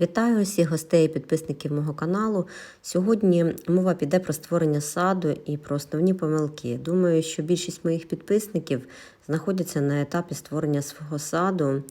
Вітаю усіх гостей і підписників мого каналу. Сьогодні мова піде про створення саду і про основні помилки. Думаю, що більшість моїх підписників знаходяться на етапі створення свого саду.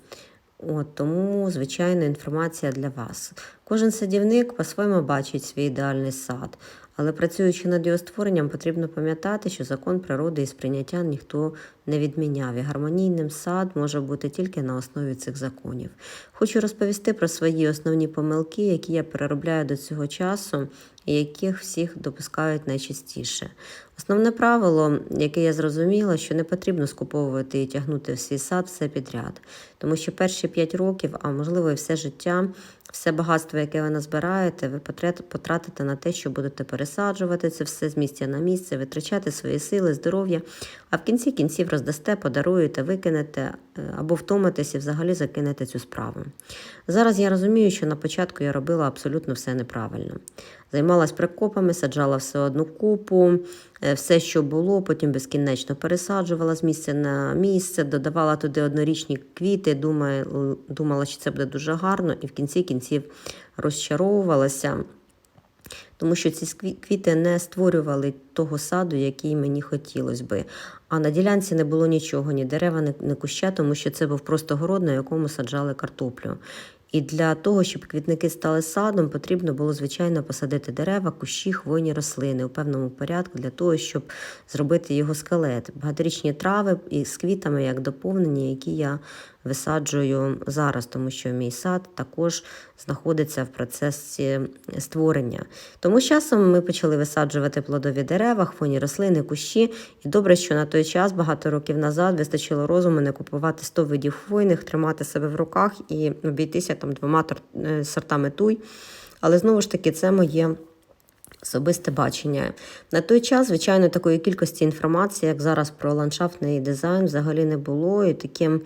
От, тому, звичайно, інформація для вас. Кожен садівник по-своєму бачить свій ідеальний сад, але працюючи над його створенням, потрібно пам'ятати, що закон природи і сприйняття ніхто не відміняв. І гармонійним сад може бути тільки на основі цих законів. Хочу розповісти про свої основні помилки, які я переробляю до цього часу і яких всіх допускають найчастіше. Основне правило, яке я зрозуміла, що не потрібно скуповувати і тягнути в свій сад все підряд, тому що перші 5 років, а можливо і все життя, все багатство, яке ви назбираєте, ви потратите на те, що будете пересаджувати це все з місця на місце, витрачати свої сили, здоров'я, а в кінці кінців роздасте, подаруєте, викинете е, або втомитесь і взагалі закинете цю справу. Зараз я розумію, що на початку я робила абсолютно все неправильно. Займалась прикопами, саджала все одну купу, е, все, що було, потім безкінечно пересаджувала з місця на місце, додавала туди однорічні квіти, думала, думала, що це буде дуже гарно, і в кінці кінців розчаровувалася. Тому що ці квіти не створювали того саду, який мені хотілося би. А на ділянці не було нічого, ні дерева, ні куща, тому що це був просто город, на якому саджали картоплю. І для того, щоб квітники стали садом, потрібно було, звичайно, посадити дерева, кущі, хвойні рослини у певному порядку для того, щоб зробити його скелет. Багаторічні трави з квітами як доповнення, які я висаджую зараз, тому що мій сад також знаходиться в процесі створення. Тому з часом ми почали висаджувати плодові дерева, хвойні рослини, кущі. І добре, що на той час, багато років назад, вистачило розуму не купувати 100 видів хвойних, тримати себе в руках і обійтися там двома е, сортами туй. Але знову ж таки, це моє. Особисте бачення. На той час, звичайно, такої кількості інформації, як зараз про ландшафтний дизайн, взагалі не було. І таким,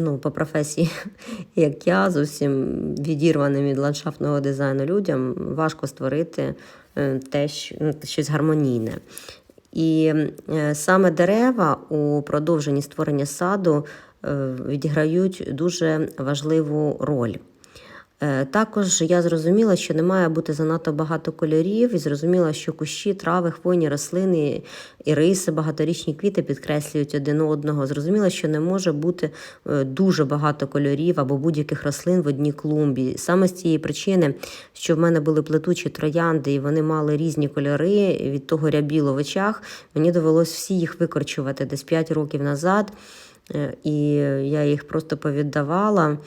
ну, по професії, як я, зовсім відірваним від ландшафтного дизайну людям, важко створити е, те, ну, щось гармонійне. І е, саме дерева у продовженні створення саду е, відіграють дуже важливу роль. Е, також я зрозуміла, що не має бути занадто багато кольорів, і зрозуміла, що кущі, трави, хвойні рослини, іриси, багаторічні квіти підкреслюють один одного. Зрозуміла, що не може бути е, дуже багато кольорів або будь-яких рослин в одній клумбі. Саме з цієї причини, що в мене були плетучі троянди, і вони мали різні кольори від того рябіло в очах, мені довелось всі їх викорчувати десь 5 років назад. Е, і я їх просто повіддавала.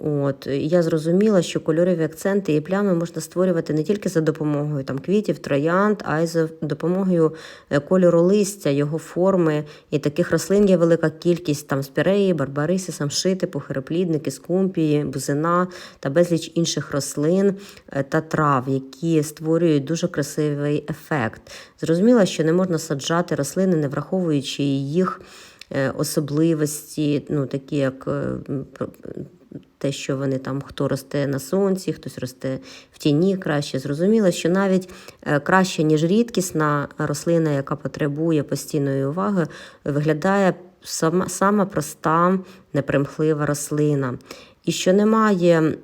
От Я зрозуміла, що кольорові акценти і плями можна створювати не тільки за допомогою там, квітів, троянд, а й за допомогою е, кольору листя, його форми. І таких рослин є велика кількість там спіреї, барбариси, самшити, похироплідники, скумпії, бузина та безліч інших рослин е, та трав, які створюють дуже красивий ефект. Зрозуміла, що не можна саджати рослини, не враховуючи їх. Е, особливості, ну такі як те, що вони там хто росте на сонці, хтось росте в тіні краще. Зрозуміло, що навіть е, краще, ніж рідкісна рослина, яка потребує постійної уваги, виглядає сама, сама проста, непримхлива рослина. І що не має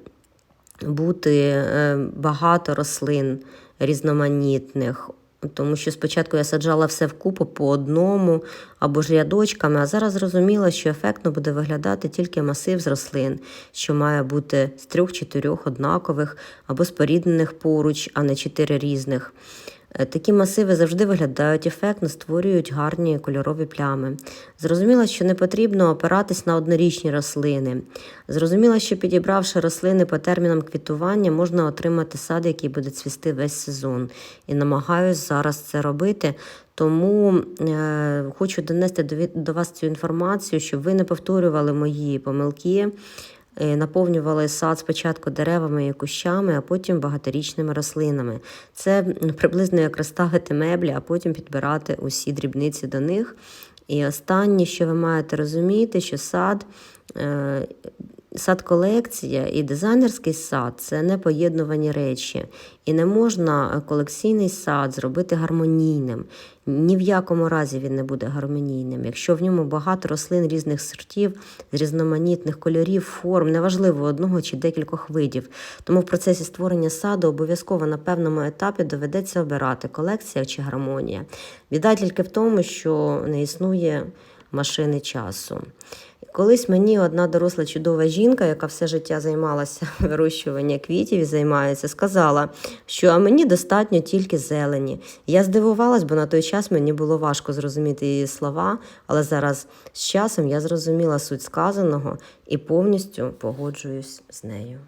бути е, багато рослин різноманітних. Тому що спочатку я саджала все вкупу по одному або ж рядочками, а зараз зрозуміла, що ефектно буде виглядати тільки масив з рослин, що має бути з трьох-чотирьох однакових або споріднених поруч, а не чотири різних. Е, такі масиви завжди виглядають ефектно, створюють гарні кольорові плями. Зрозуміла, що не потрібно опиратись на однорічні рослини. Зрозуміла, що підібравши рослини по термінам квітування, можна отримати сад, який буде цвісти весь сезон. І намагаюсь зараз це робити. Тому е, хочу донести до, до вас цю інформацію, щоб ви не повторювали мої помилки. Е, наповнювали сад спочатку деревами і кущами, а потім багаторічними рослинами. Це приблизно як розставити меблі, а потім підбирати усі дрібниці до них. І останнє, що ви маєте розуміти, що сад. Сад-колекція і дизайнерський сад це не поєднувані речі, і не можна е, колекційний сад зробити гармонійним. Ні в якому разі він не буде гармонійним. Якщо в ньому багато рослин різних сортів, з різноманітних кольорів, форм, неважливо одного чи декількох видів. Тому в процесі створення саду обов'язково на певному етапі доведеться обирати колекція чи гармонія. Біда тільки в тому, що не існує машини часу. Колись мені одна доросла чудова жінка, яка все життя займалася вирощуванням квітів і займається, сказала, що а мені достатньо тільки зелені. Я здивувалась, бо на той час мені було важко зрозуміти її слова, але зараз з часом я зрозуміла суть сказаного і повністю погоджуюсь з нею.